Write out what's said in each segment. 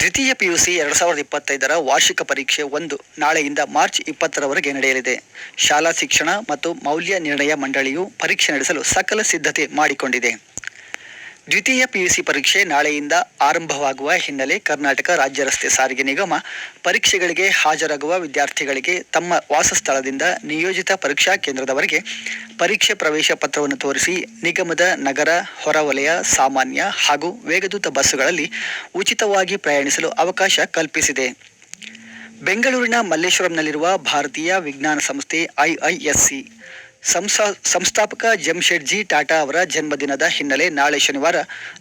ದ್ವಿತೀಯ ಪಿಯುಸಿ ಎರಡು ಸಾವಿರದ ಇಪ್ಪತ್ತೈದರ ವಾರ್ಷಿಕ ಪರೀಕ್ಷೆ ಒಂದು ನಾಳೆಯಿಂದ ಮಾರ್ಚ್ ಇಪ್ಪತ್ತರವರೆಗೆ ನಡೆಯಲಿದೆ. ಶಾಲಾ ಶಿಕ್ಷಣ ಮತ್ತು ಮೌಲ್ಯ ನಿರ್ಣಯ ಮಂಡಳಿಯು ಪರೀಕ್ಷೆ ನಡೆಸಲು ಸಕಲ ಸಿದ್ಧತೆ ಮಾಡಿಕೊಂಡಿದೆ. ದ್ವಿತೀಯ ಪಿಯುಸಿ ಪರೀಕ್ಷೆ ನಾಳೆಯಿಂದ ಆರಂಭವಾಗುವ ಹಿನ್ನೆಲೆ ಕರ್ನಾಟಕ ರಾಜ್ಯ ರಸ್ತೆ ಸಾರಿಗೆ ನಿಗಮ ಪರೀಕ್ಷೆಗಳಿಗೆ ಹಾಜರಾಗುವ ವಿದ್ಯಾರ್ಥಿಗಳಿಗೆ ತಮ್ಮ ವಾಸಸ್ಥಳದಿಂದ ನಿಯೋಜಿತ ಪರೀಕ್ಷಾ ಕೇಂದ್ರದವರೆಗೆ ಪರೀಕ್ಷೆ ಪ್ರವೇಶ ಪತ್ರವನ್ನು ತೋರಿಸಿ ನಿಗಮದ ನಗರ ಹೊರವಲಯ ಸಾಮಾನ್ಯ ಹಾಗೂ ವೇಗದೂತ ಬಸ್ಸುಗಳಲ್ಲಿ ಉಚಿತವಾಗಿ ಪ್ರಯಾಣಿಸಲು ಅವಕಾಶ ಕಲ್ಪಿಸಿದೆ. ಬೆಂಗಳೂರಿನ ಮಲ್ಲೇಶ್ವರಂನಲ್ಲಿರುವ ಭಾರತೀಯ ವಿಜ್ಞಾನ ಸಂಸ್ಥೆ ಐಐಎಸ್ಸಿ ಸಂಸ್ಥಾ ಸಂಸ್ಥಾಪಕ ಜಮ್ಶೆಡ್ಜಿ ಟಾಟಾ ಅವರ ಜನ್ಮದಿನದ ಹಿನ್ನೆಲೆ ನಾಳೆ ಶನಿವಾರ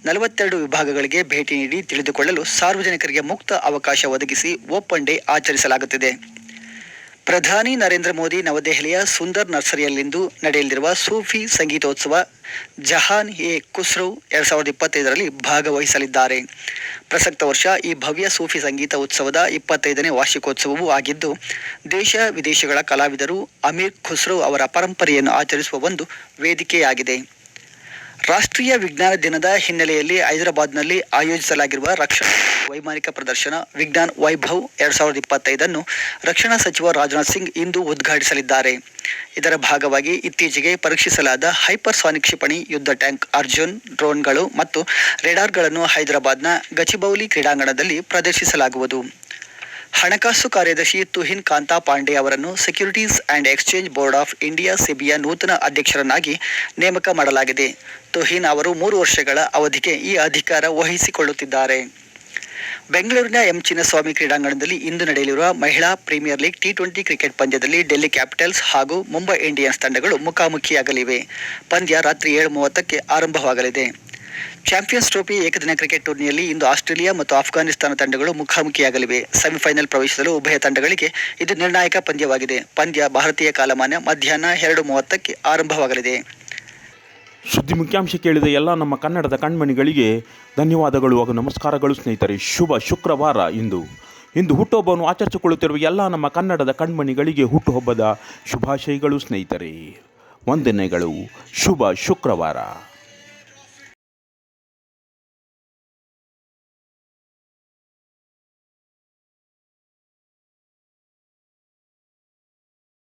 ನಲವತ್ತೆರಡು ವಿಭಾಗಗಳಿಗೆ ಭೇಟಿ ನೀಡಿ ತಿಳಿದುಕೊಳ್ಳಲು ಸಾರ್ವಜನಿಕರಿಗೆ ಮುಕ್ತ ಅವಕಾಶ ಒದಗಿಸಿ ಓಪನ್ ಡೇ ಆಚರಿಸಲಾಗುತ್ತಿದೆ. ಪ್ರಧಾನಿ ನರೇಂದ್ರ ಮೋದಿ ನವದೆಹಲಿಯ ಸುಂದರ್ ನರ್ಸರಿಯಲ್ಲಿಂದು ನಡೆಯಲಿರುವ ಸೂಫಿ ಸಂಗೀತೋತ್ಸವ ಜಹಾನ್ ಎ ಕುಸ್ರೌ ಎರಡು ಸಾವಿರದ ಇಪ್ಪತ್ತೈದರಲ್ಲಿ ಭಾಗವಹಿಸಲಿದ್ದಾರೆ. ಪ್ರಸಕ್ತ ವರ್ಷ ಈ ಭವ್ಯ ಸೂಫಿ ಸಂಗೀತ ಉತ್ಸವದ ಇಪ್ಪತ್ತೈದನೇ ವಾರ್ಷಿಕೋತ್ಸವವೂ ಆಗಿದ್ದು, ದೇಶ ವಿದೇಶಗಳ ಕಲಾವಿದರು ಅಮೀರ್ ಖುಸ್ರೋ ಅವರ ಪರಂಪರೆಯನ್ನು ಆಚರಿಸುವ ಒಂದು ವೇದಿಕೆಯಾಗಿದೆ. ರಾಷ್ಟ್ರೀಯ ವಿಜ್ಞಾನ ದಿನದ ಹಿನ್ನೆಲೆಯಲ್ಲಿ ಹೈದರಾಬಾದ್ನಲ್ಲಿ ಆಯೋಜಿಸಲಾಗಿರುವ ರಕ್ಷಣಾ ವೈಮಾನಿಕ ಪ್ರದರ್ಶನ ವಿಜ್ಞಾನ್ ವೈಭವ್ ಎರಡ್ ಸಾವಿರದ ಇಪ್ಪತ್ತೈದನ್ನು ರಕ್ಷಣಾ ಸಚಿವ ರಾಜನಾಥ್ ಸಿಂಗ್ ಇಂದು ಉದ್ಘಾಟಿಸಲಿದ್ದಾರೆ. ಇದರ ಭಾಗವಾಗಿ ಇತ್ತೀಚೆಗೆ ಪರೀಕ್ಷಿಸಲಾದ ಹೈಪರ್ಸಾನಿಕ್ ಕ್ಷಿಪಣಿ, ಯುದ್ಧ ಟ್ಯಾಂಕ್, ಅರ್ಜುನ್, ಡ್ರೋನ್ಗಳು ಮತ್ತು ರೇಡಾರ್ಗಳನ್ನು ಹೈದರಾಬಾದ್ನ ಗಚಿಬೌಲಿ ಕ್ರೀಡಾಂಗಣದಲ್ಲಿ ಪ್ರದರ್ಶಿಸಲಾಗುವುದು. ಹಣಕಾಸು ಕಾರ್ಯದರ್ಶಿ ತುಹಿನ್ ಕಾಂತಾ ಪಾಂಡೆ ಅವರನ್ನು securities and exchange board of India ಸೆಬಿಯ ನೂತನ ಅಧ್ಯಕ್ಷರನ್ನಾಗಿ ನೇಮಕ ಮಾಡಲಾಗಿದೆ. ತುಹಿನ್ ಅವರು ಮೂರು ವರ್ಷಗಳ ಅವಧಿಗೆ ಈ ಅಧಿಕಾರ ವಹಿಸಿಕೊಳ್ಳುತ್ತಿದ್ದಾರೆ. ಬೆಂಗಳೂರಿನ ಎಂ ಚಿನ್ನಸ್ವಾಮಿ ಕ್ರೀಡಾಂಗಣದಲ್ಲಿ ಇಂದು ನಡೆಯಲಿರುವ ಮಹಿಳಾ premier league T twenty cricket ಪಂದ್ಯದಲ್ಲಿ ಡೆಲ್ಲಿ ಕ್ಯಾಪಿಟಲ್ಸ್ ಹಾಗೂ ಮುಂಬೈ ಇಂಡಿಯನ್ಸ್ ತಂಡಗಳು ಮುಖಾಮುಖಿಯಾಗಲಿವೆ. ಪಂದ್ಯ ರಾತ್ರಿ ಏಳು ಮೂವತ್ತಕ್ಕೆ ಆರಂಭವಾಗಲಿದೆ. ಚಾಂಪಿಯನ್ಸ್ ಟ್ರೋಫಿ ಏಕದಿನ ಕ್ರಿಕೆಟ್ ಟೂರ್ನಿಯಲ್ಲಿ ಇಂದು ಆಸ್ಟ್ರೇಲಿಯಾ ಮತ್ತು ಆಫ್ಘಾನಿಸ್ತಾನ ತಂಡಗಳು ಮುಖಾಮುಖಿಯಾಗಲಿವೆ. ಸೆಮಿಫೈನಲ್ ಪ್ರವೇಶಿಸಲು ಉಭಯ ತಂಡಗಳಿಗೆ ಇದು ನಿರ್ಣಾಯಕ ಪಂದ್ಯವಾಗಿದೆ. ಪಂದ್ಯ ಭಾರತೀಯ ಕಾಲಮಾನ ಮಧ್ಯಾಹ್ನ ಎರಡು ಮೂವತ್ತಕ್ಕೆ ಆರಂಭವಾಗಲಿದೆ. ಸುದ್ದಿ ಮುಖ್ಯಾಂಶ ಕೇಳಿದ ಎಲ್ಲ ನಮ್ಮ ಕನ್ನಡದ ಕಣ್ಮಣಿಗಳಿಗೆ ಧನ್ಯವಾದಗಳು ಹಾಗೂ ನಮಸ್ಕಾರಗಳು ಸ್ನೇಹಿತರೆ. ಶುಭ ಶುಕ್ರವಾರ ಇಂದು. ಇಂದು ಹುಟ್ಟುಹಬ್ಬವನ್ನು ಆಚರಿಸಿಕೊಳ್ಳುತ್ತಿರುವ ಎಲ್ಲ ನಮ್ಮ ಕನ್ನಡದ ಕಣ್ಮಣಿಗಳಿಗೆ ಹುಟ್ಟುಹಬ್ಬದ ಶುಭಾಶಯಗಳು ಸ್ನೇಹಿತರೆ. ವಂದನೆಗಳು. ಶುಭ ಶುಕ್ರವಾರ.